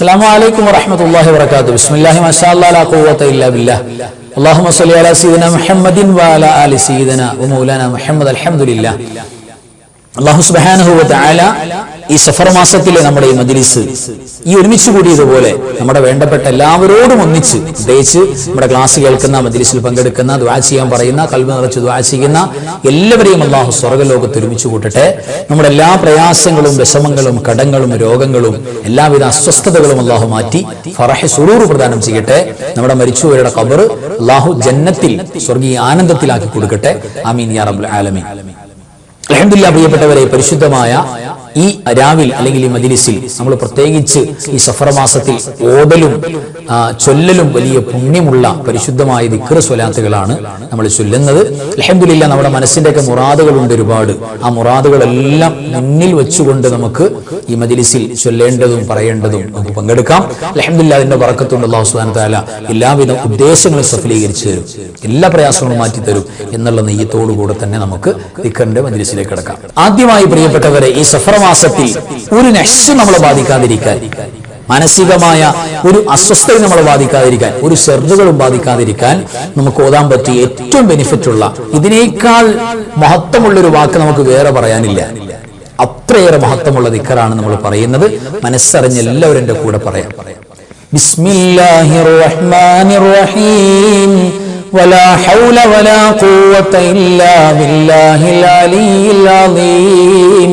السلام عليكم ورحمة الله وبركاته بسم الله ما شاء الله لا قوة إلا بالله اللهم صل على سيدنا محمد وعلى آل سيدنا ومولانا محمد الحمد لله അള്ളാഹു സുബാനുഭവത്തെ ആല ഈ സഫർ മാസത്തിലെ നമ്മുടെ ഈ മജ്ലിസ് ഈ ഒരുമിച്ച് കൂടിയതുപോലെ നമ്മുടെ വേണ്ടപ്പെട്ട എല്ലാവരോടും ഒന്നിച്ച് പ്രത്യേകിച്ച് നമ്മുടെ ക്ലാസ് കേൾക്കുന്ന മജ്ലിസിൽ പങ്കെടുക്കുന്ന ദ്വാ ചെയ്യാൻ പറയുന്ന കൽവ് നിറച്ച് ദ്വാ ചെയ്യുന്ന എല്ലാവരെയും അള്ളാഹു സ്വർഗലോകത്ത് ഒരുമിച്ച് കൂട്ടട്ടെ. നമ്മുടെ എല്ലാ പ്രയാസങ്ങളും വിഷമങ്ങളും കടങ്ങളും രോഗങ്ങളും എല്ലാവിധ അസ്വസ്ഥതകളും അള്ളാഹു മാറ്റി ഫറഹ സുറൂർ പ്രദാനം ചെയ്യട്ടെ. നമ്മുടെ മരിച്ചുപോയുടെ കബർ അള്ളാഹു ജന്നത്തിൽ സ്വർഗീയ ആനന്ദത്തിലാക്കി കൊടുക്കട്ടെ. ആമീൻ യാ റബ്ബുൽ ആലമീൻ. അലഹമില്ല പ്രിയപ്പെട്ടവരെ പരിശുദ്ധമായ ഈ രാവിൽ അല്ലെങ്കിൽ ഈ മജിലിസിൽ നമ്മൾ പ്രത്യേകിച്ച് ഈ സഫർ മാസത്തിൽ ഓതലും ചൊല്ലലും വലിയ പുണ്യമുള്ള പരിശുദ്ധമായ ദിക്ർ സ്വലാത്തുകളാണ് നമ്മൾ ചൊല്ലുന്നത്. അലഹമില്ല നമ്മുടെ മനസ്സിന്റെയൊക്കെ മുറാദുകളുണ്ട് ഒരുപാട്. ആ മുറാദുകളെല്ലാം മുന്നിൽ വെച്ചുകൊണ്ട് നമുക്ക് ഈ മജിലിസിൽ ചൊല്ലേണ്ടതും പറയേണ്ടതും നമുക്ക് പങ്കെടുക്കാം. അലഹമില്ല അതിന്റെ പറക്കത്തുണ്ട് അള്ളാഹു സുബാൻ താല എല്ലാവിധ ഉദ്ദേശങ്ങളും സഫലീകരിച്ചു തരും. എല്ലാ പ്രയാസങ്ങളും മാറ്റി തരും എന്നുള്ള നെയ്യത്തോടു കൂടെ തന്നെ നമുക്ക് ദിക്കറിന്റെ മജിലിസിലേക്ക് കിടക്കാം. ആദ്യമായി പ്രിയപ്പെട്ടവരെ ഈ സഫർ മാസത്തിൽ ഒരു നശ് നമ്മളെ ബാധിക്കാതിരിക്കാൻ മാനസികമായ ഒരു അസ്വസ്ഥത നമ്മളെ ബാധിക്കാതിരിക്കാൻ ഒരു ഷെറുകളും ബാധിക്കാതിരിക്കാൻ നമുക്ക് ഓതാൻ പറ്റിയ ഏറ്റവും ബെനിഫിറ്റ് ഉള്ള ഇതിനേക്കാൾ മഹത്വമുള്ള ഒരു വാക്ക് നമുക്ക് വേറെ പറയാനില്ല അത്രയേറെ മഹത്വമുള്ള ദിക്കറാണ് നമ്മൾ പറയുന്നത് മനസ്സറിഞ്ഞ് എല്ലാവരും എൻ്റെ കൂടെ പറയാം ബിസ്മില്ലാഹിർ റഹ്മാനിർ റഹീം ولا حول ولا قوة إلا بالله العلي العظيم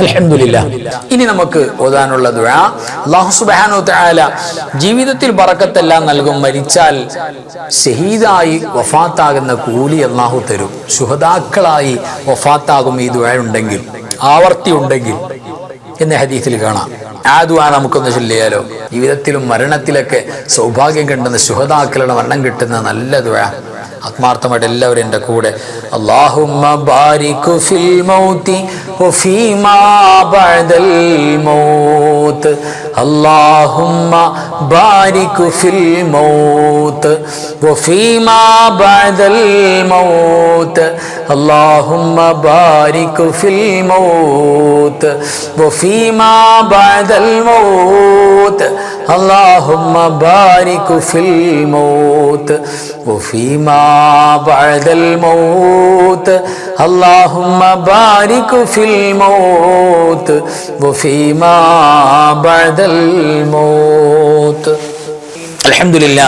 അൽഹംദുലില്ലാ. ഇനി നമുക്ക് ഓതാനുള്ള ജീവിതത്തിൽ ബറക്കത്തെല്ലാം നൽകും. മരിച്ചാൽ ഷഹീദായി വഫാത്താകുന്ന കൂലി അള്ളാഹു തരും. ശുഹദാക്കളായി വഫാത്താകും ഈ ദുഴ ഉണ്ടെങ്കിൽ ആവർത്തി ഉണ്ടെങ്കിൽ എന്ന ഹദീസിൽ കാണാം. ആ ദുവാ നമുക്കൊന്ന് ചൊല്ലിയാലോ? ജീവിതത്തിലും മരണത്തിലൊക്കെ സൗഭാഗ്യം കിട്ടുന്ന ശുഹദാക്കളുടെ മരണം കിട്ടുന്ന നല്ല ദുവാ ആത്മാർത്ഥമായിട്ട് എല്ലാവരും എന്റെ കൂടെ. അള്ളാഹുമ്മ ഫിൽ മൗതി ഫിൽ اللهم بارك في الموت وفيما بعد الموت. اللهم بارك في الموت وفيما بعد الموت. اللهم بارك في الموت وفيما بعد الموت. അലഹമില്ല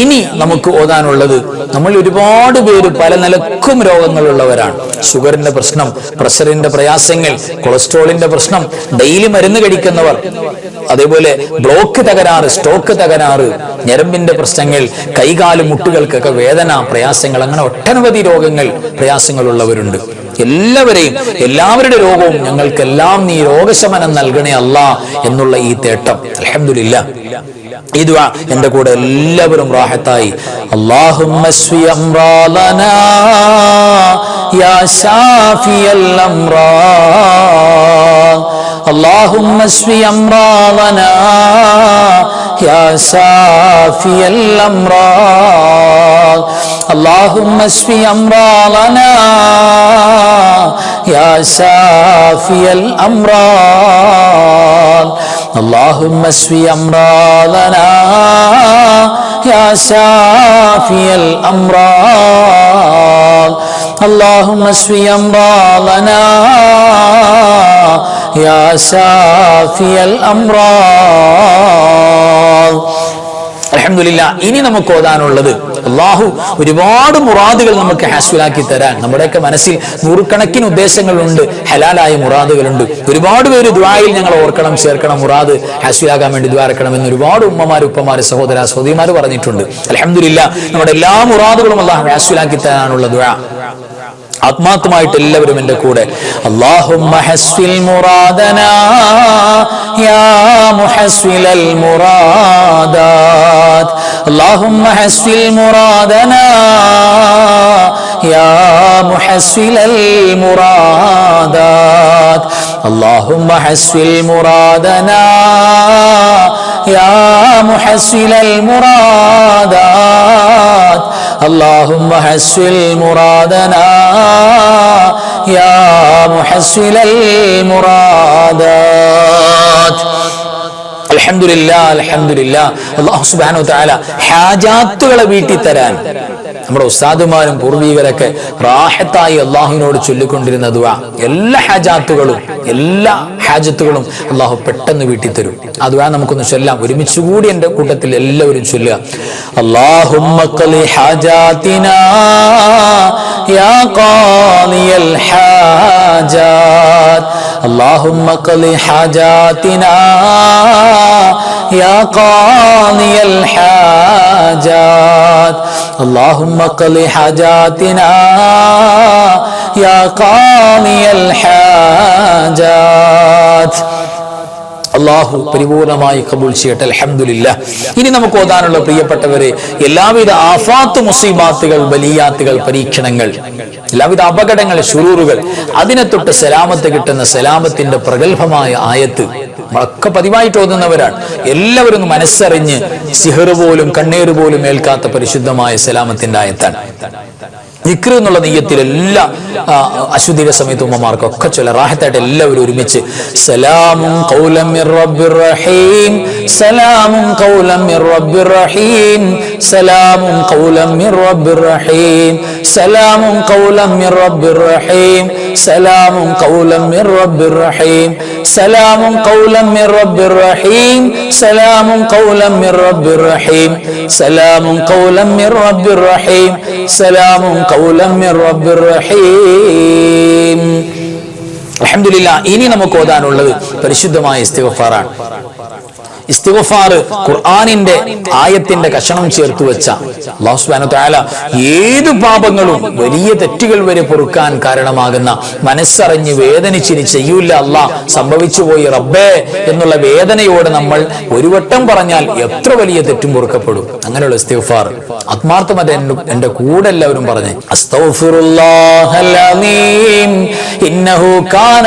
ഇനി നമുക്ക് ഓതാനുള്ളത് നമ്മൾ ഒരുപാട് പേര് പല നിലക്കും രോഗങ്ങളുള്ളവരാണ്. ഷുഗറിന്റെ പ്രശ്നം പ്രഷറിന്റെ പ്രയാസങ്ങൾ കൊളസ്ട്രോളിന്റെ പ്രശ്നം ഡെയിലി മരുന്ന് കഴിക്കുന്നവർ അതേപോലെ ബ്ലോക്ക് തകരാറ് സ്റ്റോക്ക് തകരാറ് ഞരമ്പിന്റെ പ്രശ്നങ്ങൾ കൈകാൽ മുട്ടുകൾക്കൊക്കെ വേദന പ്രയാസങ്ങൾ അങ്ങനെ ഒട്ടനവധി രോഗങ്ങൾ പ്രയാസങ്ങളുള്ളവരുണ്ട്. എല്ലാവരെയും എല്ലാവരുടെ രോഗവും ഞങ്ങൾക്കെല്ലാം നീ രോഗശമനം നൽകണേ അല്ല എന്നുള്ള ഈ തേട്ടം. അലഹമില്ല ഈ ദുആ എൻ്റെ കൂടെ എല്ലാവരും റാഹത്തായി അല്ലാഹുമ്മ സ്വി അംറാലനാ യാ ശാഫിയൽ അംറാദ് اللهم اشف امراضنا يا شافي الامراض اللهم اشف امراضنا يا شافي الامراض اللهم اسفي أمراضنا يا شافي الأمراض اللهم اسفي أمراضنا يا شافي الأمراض അലഹമില്ല ഇനി നമുക്ക് ഓതാനുള്ളത് അള്ളാഹു ഒരുപാട് മുറാദുകൾ നമുക്ക് ഹാസ്വലാക്കി തരാൻ. നമ്മുടെയൊക്കെ മനസ്സിൽ നൂറുകണക്കിന് ഉദ്ദേശങ്ങളുണ്ട് ഹലാലായ മുറാദുകളുണ്ട്. ഒരുപാട് പേര് ദ്വായിൽ ഞങ്ങൾ ഓർക്കണം ചേർക്കണം മുറാദ് ഹാസ്വലാകാൻ വേണ്ടി ദ്വാരക്കണം എന്ന് ഒരുപാട് ഉമ്മമാർ ഉപ്പമാർ സഹോദര സഹോദരിമാർ പറഞ്ഞിട്ടുണ്ട്. അലഹമില്ല നമ്മുടെ എല്ലാ മുറാദുകളും അള്ളാഹു ഹാസ്വലാക്കി തരാനുള്ള ദ്വാ ആത്മാർത്ഥമായിട്ട് എല്ലാവരും എന്റെ കൂടെ اللهم حسل مرادنا يا محسن المرادات اللهم حسن مرادنا يا محسن المرادات اللهم حسن مرادنا يا محسن المرادات അലഹമില്ല അലഹമില്ല അള്ളാഹു സുബാനു താല ഹാജാത്തുകളെ വീട്ടിൽ തരാൻ നമ്മുടെ ഉസ്താദുമാരും പൂർവീകരൊക്കെ റാഹത്തായി അള്ളാഹുവിനോട് ചൊല്ലിക്കൊണ്ടിരുന്ന ദുആ എല്ലാ ഹാജാത്തുകളും എല്ലാ ഹാജത്തുകളും അള്ളാഹു പെട്ടെന്ന് വീട്ടിൽ തരും ആ ദുആ നമുക്കൊന്ന് ചൊല്ലാം. ഒരുമിച്ച് കൂടി എന്റെ കൂട്ടത്തിൽ എല്ലാവരും ചൊല്ലുക. അള്ളാഹുമ്മ يا قاضي الحاجات. اللهم أقل حاجاتنا. يا قاضي الحاجات. اللهم أقل حاجاتنا. يا قاضي الحاجات. അള്ളാഹു പരിപൂർണമായി കബൂൽ ചെയ്യട്ടെ. അലഹമില്ല ഇനി നമുക്ക് ഓതാനുള്ള പ്രിയപ്പെട്ടവരെ എല്ലാവിധ ആഫാത്ത് മുസീബാത്തുകൾ വലിയാത്തുകൾ പരീക്ഷണങ്ങൾ എല്ലാവിധ അപകടങ്ങൾ ഷുറൂറുകൾ അതിനെ തൊട്ട് സലാമത്ത് കിട്ടുന്ന സലാമത്തിന്റെ പ്രഗത്ഭമായ ആയത്ത് നമ്മളൊക്കെ പതിവായിട്ട് ഓതുന്നവരാണ്. എല്ലാവരും മനസ്സറിഞ്ഞ് സിഹർ പോലും കണ്ണീർ പോലും ഏൽക്കാത്ത പരിശുദ്ധമായ സലാമത്തിന്റെ ആയത്താണ്. നിക്ര എന്നുള്ള നെയ്യത്തിൽ എല്ലാ അശ്വതിയുടെ സമയത്ത് ഉമ്മമാർക്കൊക്കെ ചില റാഹത്തായിട്ട് എല്ലാവരും ഒരുമിച്ച് സലാമും കൗലം സലാമും കൗലം റഹീം സലാമും കൗലം റഹീം സലാമും കൗലം സലാമും കൗലം സലാമും റബ്ബിർ റഹീം സലാമും സലാമും കൗലം റഹീം قولا من رب الرحيم അലഹമില്ല ഇനി നമുക്ക് ഓതാനുള്ളത് പരിശുദ്ധമായ ഇസ്തിഗഫാറാണ്. ഇസ്തിഗ്ഫാർ ഖുർആാനിന്റെ ആയത്തിന്റെ കഷണം ചേർത്ത് വെച്ച തആല ഏത് പാപങ്ങളും വലിയ തെറ്റുകൾ വരെ പൊറുക്കാൻ കാരണമാകുന്ന മനസ്സറിഞ്ഞ് വേദനിച്ചിനി ചെയ്യൂല അല്ല സംഭവിച്ചു പോയി റബ്ബേ എന്നുള്ള വേദനയോട് നമ്മൾ ഒരു വട്ടം പറഞ്ഞാൽ എത്ര വലിയ തെറ്റും പൊറുക്കപ്പെടും. അങ്ങനെയുള്ള ഇസ്തിഗ്ഫാർ. ആത്മാർത്ഥമത എന്റെ കൂടെ എല്ലാവരും പറഞ്ഞേ ഇന്നഹു കാന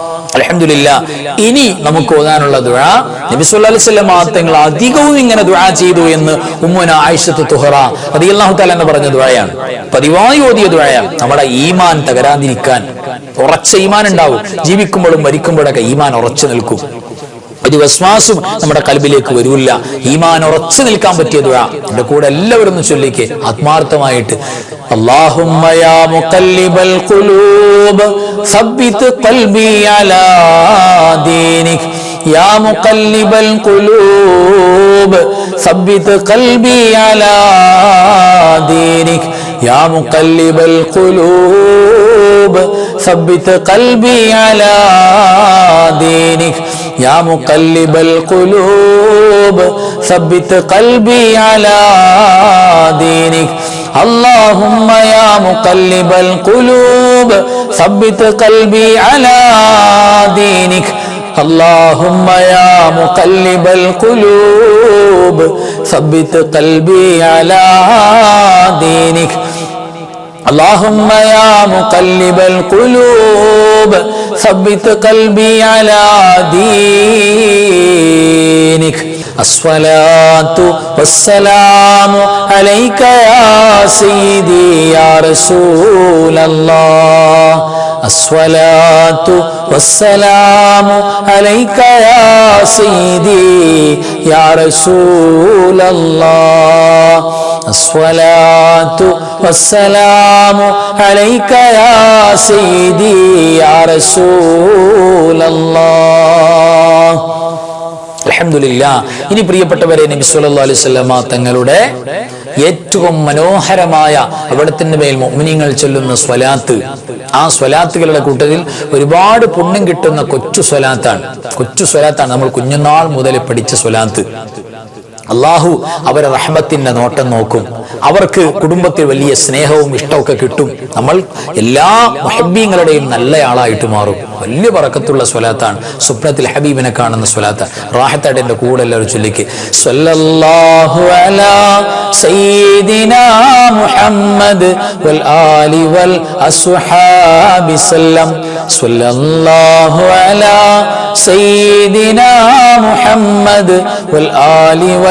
അലഹമില്ല ഇനി നമുക്ക് ഓതാനുള്ള ദുഴ നബി മാത്രങ്ങൾ അലൈഹി തങ്ങൾ അധികവും ഇങ്ങനെ ദുഴ ചെയ്തു എന്ന് ഉമ്മുന ആയിഷത്ത് തുഹറ അത് അള്ളാഹു താല എന്ന് പറഞ്ഞ ദുഴയാണ് പതിവായി ഓതിയ ദുഴയാണ് നമ്മുടെ ഈമാൻ തകരാതിരിക്കാൻ ഉറച്ച ഈമാൻ ഉണ്ടാവും. ജീവിക്കുമ്പോഴും മരിക്കുമ്പോഴൊക്കെ ഈമാൻ ഉറച്ചു നിൽക്കും. ഒരു വിശ്വാസം നമ്മുടെ കൽബിലേക്ക് വരൂല്ല ഈമാൻ ഉറച്ചു നിൽക്കാൻ പറ്റിയ ദുആ എന്റെ കൂടെ എല്ലാവരും ഒന്ന് ചൊല്ലിക്ക് ആത്മാർത്ഥമായിട്ട് اللهم يا مقلب القلوب ثبت قلبي على دينك يا مقلب القلوب ثبت قلبي على دينك يا مقلب القلوب ثبت قلبي على دينك. اللهم يا مقلب القلوب ثبت قلبي على دينك. اللهم يا مقلب القلوب ثبت قلبي على دينك. اللهم يا مقلب القلوب ثبت قلبي على دينك. الصلاة والسلام عليك يا سيدي يا رسول الله. അസ്വലാത്തു വസ്സലാമു അലൈക യാ സീദി യാ റസൂലല്ലാഹ്. അസ്വലാത്തു വസ്സലാമു അലൈക യാ സീദി യാ റസൂലല്ലാഹ്. അലഹമില്ല ഇനി പ്രിയപ്പെട്ടവരെ നബി സല്ലല്ലാഹു അലൈഹി വസല്ലമ തങ്ങളുടെ ഏറ്റവും മനോഹരമായ അവിടത്തിന്റെ മേൽ മുഅ്മിനീങ്ങൾ ചൊല്ലുന്ന സ്വലാത്ത് ആ സ്വലാത്തുകളുടെ കൂട്ടത്തിൽ ഒരുപാട് പുണ്യം കിട്ടുന്ന കൊച്ചു സ്വലാത്താണ്. കൊച്ചു സ്വലാത്താണ് നമ്മൾ കുഞ്ഞുനാൾ മുതൽ പഠിച്ച സ്വലാത്ത്. അള്ളാഹു അവരെ റഹ്മത്തിന്റെ നോട്ടം നോക്കും. അവർക്ക് കുടുംബത്തിൽ വലിയ സ്നേഹവും ഇഷ്ടമൊക്കെ കിട്ടും. നമ്മൾ എല്ലാ മഹബീങ്ങളുടെയും നല്ലയാളായിട്ട് മാറും. വലിയ പറക്കത്തുള്ള സ്വലാത്താണ്. സ്വപ്നത്തിൽ ഹബീബിനെ കാണുന്ന സ്വലാത്ത. റാഹത്തായിട്ട് കൂടെ എല്ലാവരും ചൊല്ലിക്ക്. അലാ സയ്യിദിനാ മുഹമ്മദ് വൽ ആലി വൽ അസ്ഹാബി അലാ സയ്യിദിനാ മുഹമ്മദ് വൽ ആലി വൽ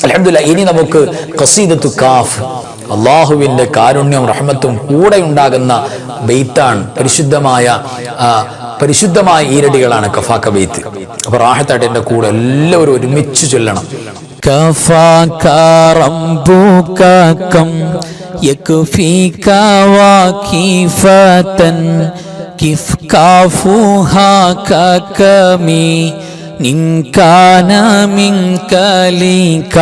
അസ്ഹാബി സല്ലം അൽഹംദുലില്ലാ ഇനി നമുക്ക് ഖസീദത്തു കാഫ് അള്ളാഹുവിന്റെ കാരുണ്യവും റഹ്മത്തും കൂടെ ഉണ്ടാകുന്ന ബെയ്ത്താണ് പരിശുദ്ധമായ ആ, പരിശുദ്ധമായ ഈരടികളാണ് കഫാക്ക ബെയ്ത്ത് അപ്പൊ റാഹത്തായിട്ട് എന്റെ കൂടെ എല്ലാവരും ഒരുമിച്ച് ചൊല്ലണം كفاك ربك كم يكفيك وكيفة كيف كافوها ككمي إن كان منك لك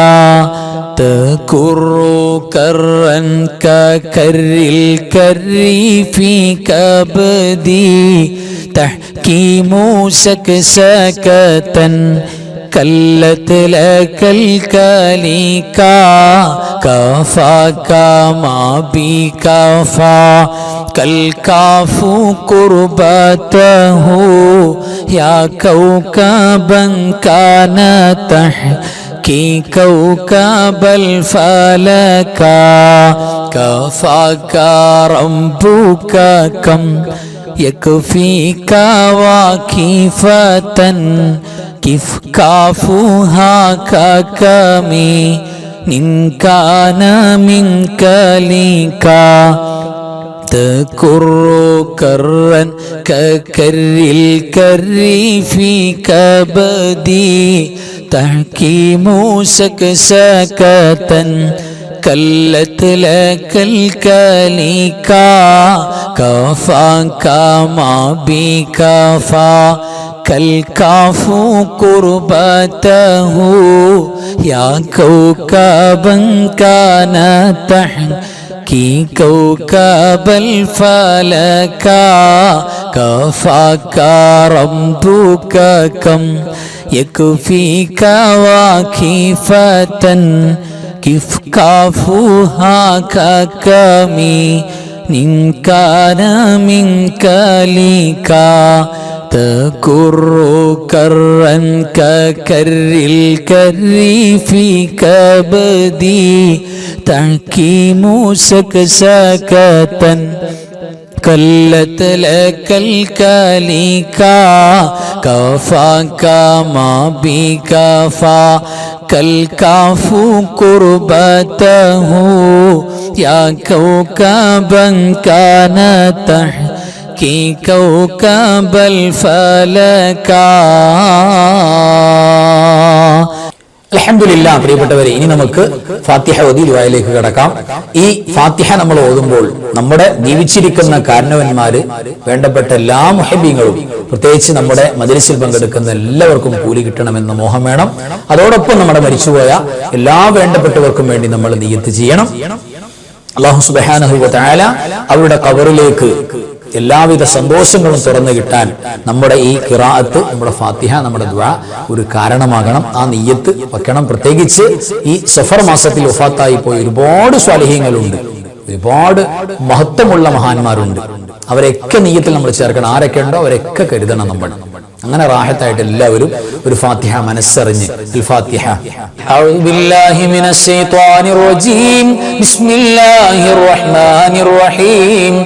تكر كرا ككر الكر في كبدي تحكيم سكسكة كلت لك الكليكا كفاك ما بكفا كالكاف قربته يا كوكبا كان تحكي كوكب الفلكا كفاك ربك كم يكفيك واكفة كيف كافوها ككمي إن كان منك ليكا تكر كرا ككر الكر في كبدي تحكيم سكسكة كلت لك الكليكا كفاك ما بكفا كالكاف قربته يا كوكبا كان تحكي كوكب الفلكا كفاك ربك كم يكفيك واكفة كيف كافوها ككمي إن كان منك ليكا تكر كرا ككر الكر في كبدي تحكيم سكسكة كلت لك الكليكا كفاك ما بكفا كالكاف قربته يا كوكبا كان تحكي كوكب الفلكا അലഹമില്ല പ്രിയപ്പെട്ടവരെ ഇനി നമുക്ക് ഫാത്തിഹ ഓതി ദുആയിലേക്ക് കിടക്കാം ഈ ഫാത്തിഹ നമ്മൾ ഓതുമ്പോൾ നമ്മുടെ ജീവിച്ചിരിക്കുന്ന കാരണവന്മാര് വേണ്ടപ്പെട്ട എല്ലാ മുഹബീങ്ങളും പ്രത്യേകിച്ച് നമ്മുടെ മദരസിൽ പങ്കെടുക്കുന്ന എല്ലാവർക്കും കൂലി കിട്ടണമെന്ന് മോഹം വേണം അതോടൊപ്പം നമ്മുടെ മരിച്ചുപോയ എല്ലാ വേണ്ടപ്പെട്ടവർക്കും വേണ്ടി നമ്മൾ നിയത്ത് ചെയ്യണം അള്ളാഹു സുബാനഹു താല അവരുടെ കവറിലേക്ക് എല്ലാവിധ സന്തോഷങ്ങളും തുറന്നു കിട്ടാൻ നമ്മുടെ ഈ കിറാത്ത് നമ്മുടെ ഫാത്തിഹ നമ്മുടെ ദ്വ ഒരു കാരണമാകണം. ആ നെയ്യത്ത് വെക്കണം. പ്രത്യേകിച്ച് ഈ സഫർ മാസത്തിൽ ഒഫാത്തായി പോയി ഒരുപാട് സ്വാലിഹ്യങ്ങളുണ്ട് ഒരുപാട് മഹത്വമുള്ള മഹാന്മാരുണ്ട്. അവരൊക്കെ നെയ്യത്തിൽ നമ്മൾ ചേർക്കണം. ആരൊക്കെ ഉണ്ടോ അവരൊക്കെ കരുതണം നമ്മൾ. അങ്ങനെ റാഹത്തായിട്ട് എല്ലാവരും ഒരു ഫാത്തിഹ മനസ്സറിഞ്ഞ്. അൽ ഫാത്തിഹ. അഊദു ബില്ലാഹി റജീം. ബിസ്മില്ലാഹിർ റഹ്മാനിർ റഹീം.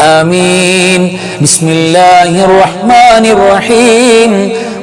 آمين. بسم الله الرحمن الرحيم.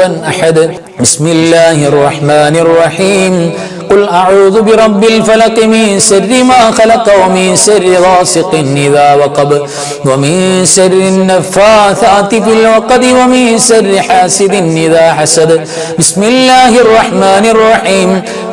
أحد. بسم الله الرحمن الرحيم. قل أعوذ برب الفلق من شر ما خلق ومن شر غاسق إذا وقب. ومن شر النفاثات في العقد ومن شر حاسد إذا حسد. بسم الله الرحمن الرحيم.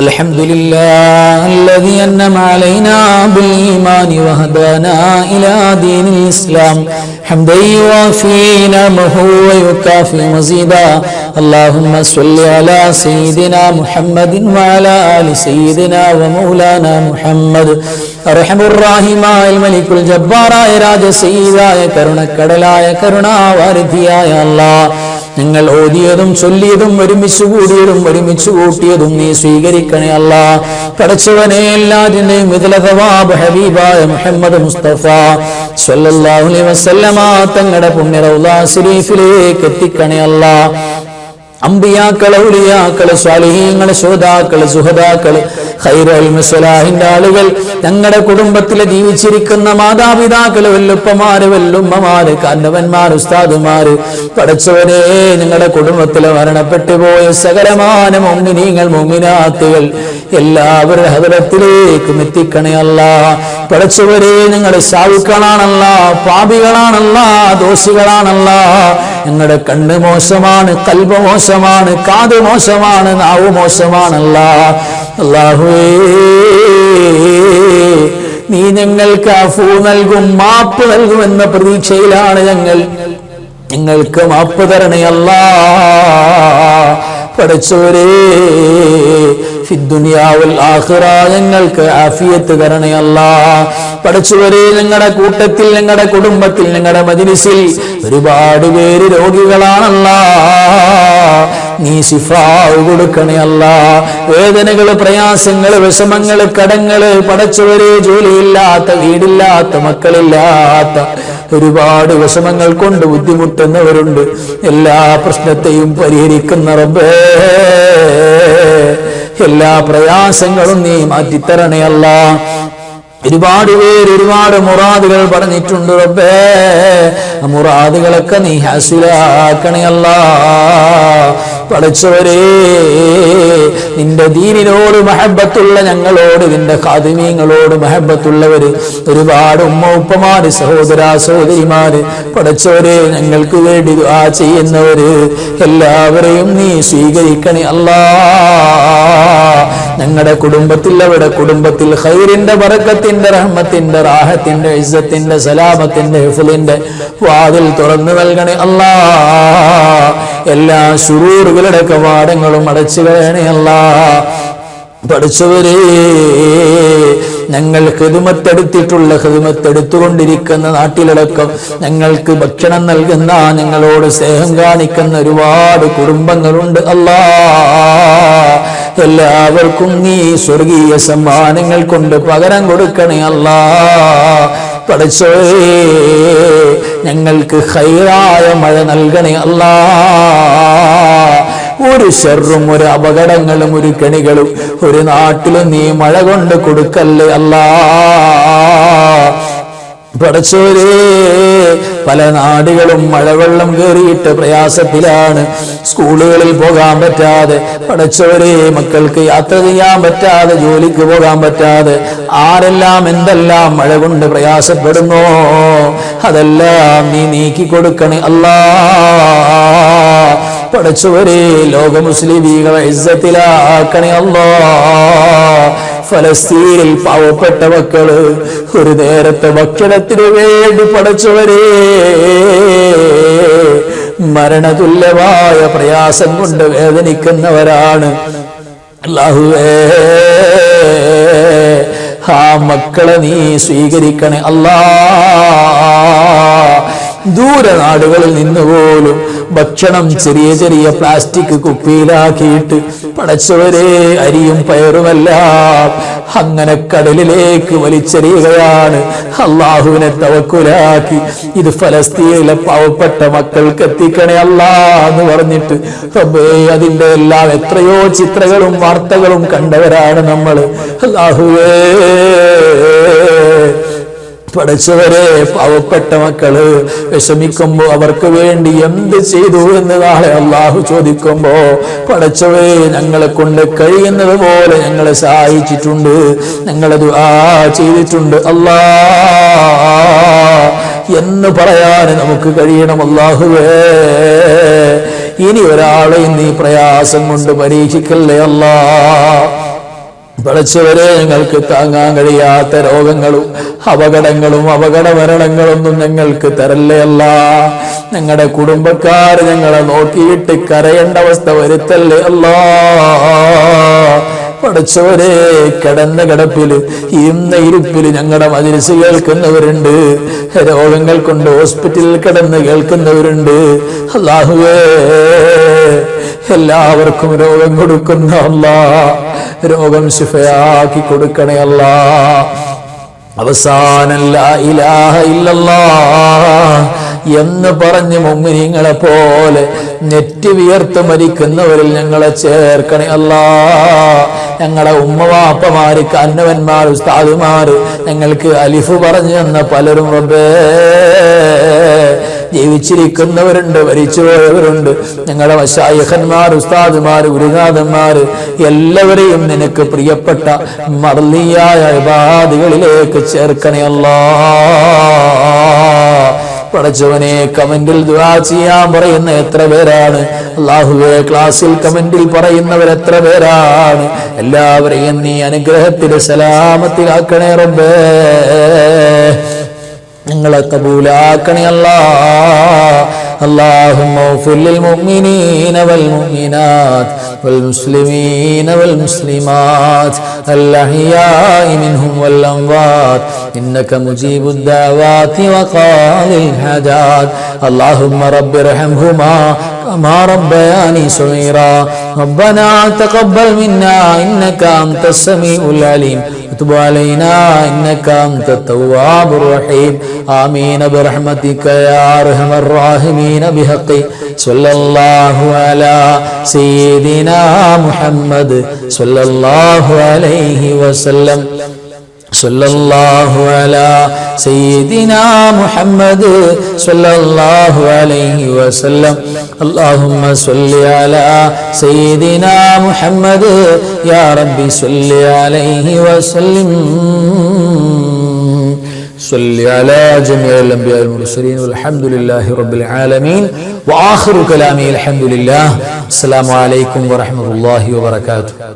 الحمد لله الذي أنم علينا بالإيمان وهدانا إلى دين الإسلام حمدا يوافي نعمه ويكافي مزيدا اللهم صل على سيدنا محمد وعلى آل سيدنا ومولانا محمد അർഹമുറാഹിമായ മലിക്കുൽ ജബ്ബാറായ രാജസീതായ കരുണക്കടലായ കരുണാവാരിധിയായ അല്ലാ ഞങ്ങൾ ഓതിയതും ചൊല്ലിയതും ഒരുമിച്ച് കൂടിയതും ഒരുമിച്ച് കൂട്ടിയതും നീ സ്വീകരിക്കണേ അല്ല. പടച്ചവനെ എല്ലാറ്റിന്റെയും മിഥിലതവാബ് ഹബീബായ മുഹമ്മദ് മുസ്തഫ സല്ലല്ലാഹു അലൈഹി വസല്ലമ തങ്ങളുടെ പുണ്യ റൗലാ ശരീഫിലേക്ക് എത്തിക്കണേ അല്ല. അമ്പിയാക്കൾ ഉലിയാക്കൾ സ്വാലിഹീങ്ങൾ ശോതാക്കൾ സുഹദാക്കൾ ഖൈറുൽ മുസ്ലാഹിന്റെ ആളുകൾ ഞങ്ങളുടെ കുടുംബത്തിൽ ജീവിച്ചിരിക്കുന്ന മാതാപിതാക്കൾ വല്ലുപ്പമാര് വല്ലുമ്മമാര് കാരണവന്മാര് ഉസ്താദുമാര് പടച്ചവരെ ഞങ്ങളുടെ കുടുംബത്തിലെ മരണപ്പെട്ടു പോയ സകലമാന മോമിനീങ്ങൾ മോമിനാത്തുകൾ എല്ലാവരുടെ ഹൃദയത്തിലേക്കും എത്തിക്കണേ അല്ല. പടച്ചവരെ ഞങ്ങളുടെ സാവുക്കളാണല്ല പാപികളാണല്ല ദോഷികളാണല്ല. ഞങ്ങളുടെ കണ്ണ് മോശമാണ് കൽബ് മോശമാണ് കാത് മോശമാണ് നാവ് മോശമാണല്ല. അള്ളാഹുവേ നീ ഞങ്ങൾക്ക് അഫൂ നൽകും മാപ്പ് നൽകുമെന്ന പ്രതീക്ഷയിലാണ് ഞങ്ങൾ. ഞങ്ങൾക്ക് മാപ്പ് തരണേ തരണയല്ല പഠിച്ചവരേ ഫിദ്ദുനിയാവുൽ ആഖിറ ഞങ്ങൾക്ക് ആഫിയത്ത് തരണേ തരണയല്ല പഠിച്ചവരെ നിങ്ങളുടെ കൂട്ടത്തിൽ നിങ്ങളുടെ കുടുംബത്തിൽ നിങ്ങളുടെ മജിലിസിൽ ഒരുപാട് പേര് രോഗികളാണല്ല. നീ ശിഫാവ് കൊടുക്കണേ അല്ല. വേദനകൾ പ്രയാസങ്ങൾ വിഷമങ്ങൾ കടങ്ങൾ പടച്ചവരെ ജോലിയില്ലാത്ത വീടില്ലാത്ത മക്കളില്ലാത്ത ഒരുപാട് വിഷമങ്ങൾ കൊണ്ട് ബുദ്ധിമുട്ടുന്നവരുണ്ട്. എല്ലാ പ്രശ്നത്തെയും പരിഹരിക്കുന്ന റബ്ബേ. എല്ലാ പ്രയാസങ്ങളും നീ മാറ്റിത്തരണേ അല്ല. ഒരുപാട് പേര് ഒരുപാട് മുറാദുകൾ പറഞ്ഞിട്ടുണ്ട് റബ്ബേ. മുറാദുകളൊക്കെ നീ ഹാസിലാക്കണയല്ല പഠിച്ചവരേ നിന്റെ ദീനിനോട് മഹബത്തുള്ള ഞങ്ങളോട് നിന്റെ കാതിമീങ്ങളോട് മഹബത്തുള്ളവര് ഒരുപാട് ഉമ്മ ഉപ്പമാര് സഹോദര സഹോദരിമാര് പഠിച്ചവരെ ഞങ്ങൾക്ക് വേണ്ടി ആ ചെയ്യുന്നവര് എല്ലാവരെയും നീ സ്വീകരിക്കണേ അല്ലാ. ഞങ്ങളുടെ കുടുംബത്തിൽ അവരുടെ കുടുംബത്തിൽ ഖൈറിന്റെ ബറക്കത്തിന്റെ റഹ്മത്തിന്റെ റാഹത്തിന്റെ ഇസ്സത്തിന്റെ സലാമത്തിന്റെ ഹിഫുലിന്റെ വാതിൽ തുറന്നു നൽകണേ അല്ലാ. എല്ലാ ശുറൂറുകളുടെ കവാടങ്ങളും അടച്ചു കളയണേ അല്ലാ പഠിച്ചവരെ ഞങ്ങൾ ഹെതുമത്തെടുത്തിട്ടുള്ള ഹെതുമത്തെടുത്തുകൊണ്ടിരിക്കുന്ന നാട്ടിലടക്കം ഞങ്ങൾക്ക് ഭക്ഷണം നൽകുന്ന ഞങ്ങളോട് സ്നേഹം കാണിക്കുന്ന ഒരുപാട് കുടുംബങ്ങളുണ്ട് അല്ലാ. എല്ലാവർക്കും നീ സ്വർഗീയ സമ്മാനങ്ങൾ കൊണ്ട് പകരം കൊടുക്കണേ അല്ലാ. പഠിച്ചോയേ ഞങ്ങൾക്ക് ഹൈറായ മഴ നൽകണേ അല്ലാ. ഒരു ഷെറും ഒരു അപകടങ്ങളും ഒരു കെണികളും ഒരു നാട്ടിലും നീ മഴ കൊണ്ട് കൊടുക്കല്ലേ അല്ലാ. പടച്ചോരേ പല നാടുകളും മഴവെള്ളം കയറിയിട്ട് പ്രയാസത്തിലാണ്. സ്കൂളുകളിൽ പോകാൻ പറ്റാതെ പടച്ചോരേ മക്കൾക്ക് യാത്ര ചെയ്യാൻ പറ്റാതെ ജോലിക്ക് പോകാൻ പറ്റാതെ ആരെല്ലാം എന്തെല്ലാം മഴ കൊണ്ട് പ്രയാസപ്പെടുന്നോ അതെല്ലാം നീ നീക്കി കൊടുക്കണേ അല്ലാ. പടച്ചോരേ ലോക മുസ്ലിമീകളെ ഇസ്സത്തിലാക്കണേ അല്ലാ. ഫലസ്തീനിൽ പാവപ്പെട്ട മക്കൾ ഒരു നേരത്തെ ഭക്ഷണത്തിന് വേണ്ടി പടച്ചവരെ. മരണതുല്യമായ പ്രയാസം കൊണ്ട് വേദനിക്കുന്നവരാണ്. അല്ലാഹുവേ ആ മക്കളെ നീ സ്വീകരിക്കണേ. അല്ലാ ദൂരനാടുകളിൽ നിന്നുപോലും ഭക്ഷണം ചെറിയ ചെറിയ പ്ലാസ്റ്റിക് കുപ്പിയിലാക്കിയിട്ട് പടച്ചവരെ അരിയും പയറുമെല്ലാം അങ്ങനെ കടലിലേക്ക് വലിച്ചെറിയുകയാണ്. അള്ളാഹുവിനെ തവക്കുലാക്കി ഇത് ഫലസ്തീനിലെ പാവപ്പെട്ട മക്കൾക്ക് എത്തിക്കണേ അല്ല എന്ന് പറഞ്ഞിട്ട് റബ്ബേ അതിന്റെ എല്ലാം എത്രയോ ചിത്രങ്ങളും വാർത്തകളും കണ്ടവരാണ് നമ്മൾ അള്ളാഹുവേ. പഠിച്ചവരെ പാവപ്പെട്ട മക്കൾ വിഷമിക്കുമ്പോ അവർക്ക് വേണ്ടി എന്ത് ചെയ്തു എന്ന് നാളെ അള്ളാഹു ചോദിക്കുമ്പോ പഠിച്ചവരെ ഞങ്ങളെ കൊണ്ട് കഴിയുന്നത് പോലെ ഞങ്ങളെ സഹായിച്ചിട്ടുണ്ട്. ഞങ്ങളത് ആ ചെയ്തിട്ടുണ്ട്. അല്ലാ എന്ന് പറയാൻ നമുക്ക് കഴിയണം അള്ളാഹുവേ ഇനി ഒരാളെയും നീ പ്രയാസം കൊണ്ട് പരീക്ഷിക്കല്ലേ അല്ലാ? പഠിച്ചവരെ ഞങ്ങൾക്ക് താങ്ങാൻ കഴിയാത്ത രോഗങ്ങളും അപകടങ്ങളും അപകട മരണങ്ങളൊന്നും ഞങ്ങൾക്ക് തരല്ലേ അല്ല. ഞങ്ങളുടെ കുടുംബക്കാർ ഞങ്ങളെ നോക്കിയിട്ട് കരയേണ്ട അവസ്ഥ വരുത്തല്ലേ അല്ലാ. പഠിച്ചവരെ കിടന്ന കിടപ്പിൽ ഇന്ന ഇരുപ്പിൽ ഞങ്ങളുടെ മജിലിസ് കേൾക്കുന്നവരുണ്ട്. രോഗങ്ങൾ കൊണ്ട് ഹോസ്പിറ്റലിൽ കിടന്ന് കേൾക്കുന്നവരുണ്ട്. അല്ലാഹുവേ. എല്ലാവർക്കും രോഗം കൊടുക്കുന്ന അല്ല. രോഗം ശിഫയാക്കി കൊടുക്കണേ അല്ല. അവസാനല്ല ഇലാഹ ഇല്ലല്ലാ എന്ന് പറഞ്ഞ് മുമ്മിനിങ്ങളെ പോലെ നെറ്റി വിയർത്ത് മരിക്കുന്നവരിൽ ഞങ്ങളെ ചേർക്കണേ അല്ല. ഞങ്ങളെ ഉമ്മവാപ്പമാര് കന്നവന്മാർ ഉസ്താദുമാര് ഞങ്ങൾക്ക് അലിഫ് പറഞ്ഞു തന്ന പലരും റബ്ബേ. ജീവിച്ചിരിക്കുന്നവരുണ്ട് മരിച്ചുപോയവരുണ്ട്. ഞങ്ങളുടെ വശായഹന്മാർ ഉസ്താദുമാർ ഗുരുനാഥന്മാർ എല്ലാവരെയും നിനക്ക് പ്രിയപ്പെട്ട മർലിയായ ഉപാധികളിലേക്ക് ചേർക്കണയല്ല പടച്ചവനെ കമന്റിൽ ദുആ ചെയ്യാൻ പറയുന്ന എത്ര പേരാണ്? അള്ളാഹുവെ ക്ലാസ്സിൽ കമന്റിൽ പറയുന്നവർ എത്ര പേരാണ്? എല്ലാവരെയും നീ അനുഗ്രഹത്തിൽ സലാമത്തിലാക്കണേ റബ്ബേ. ഞങ്ങളെ കബൂലാക്കണേ അല്ലാ اللهم اغفر للمؤمنين والمؤمنات والمسلمين والمسلمات الأحياء منهم والأموات إنك مجيب الدعوات وقاضي الحاجات اللهم رب ارحمهما كما ربياني صغيرا ربنا تقبل منا إنك أنت السميع العليم وتب علينا إنك أنت التواب الرحيم آمين برحمتك يا أرحم الراحمين بحق صلى الله على سيدنا محمد صلى الله عليه وسلم صلى الله على سيدنا محمد صلى الله عليه وسلم اللهم صل على سيدنا محمد يا ربي صل عليه وسلم صل على جميع الأنبياء والمرسلين والحمد لله رب العالمين وآخر كلامي الحمد لله السلام عليكم ورحمة الله وبركاته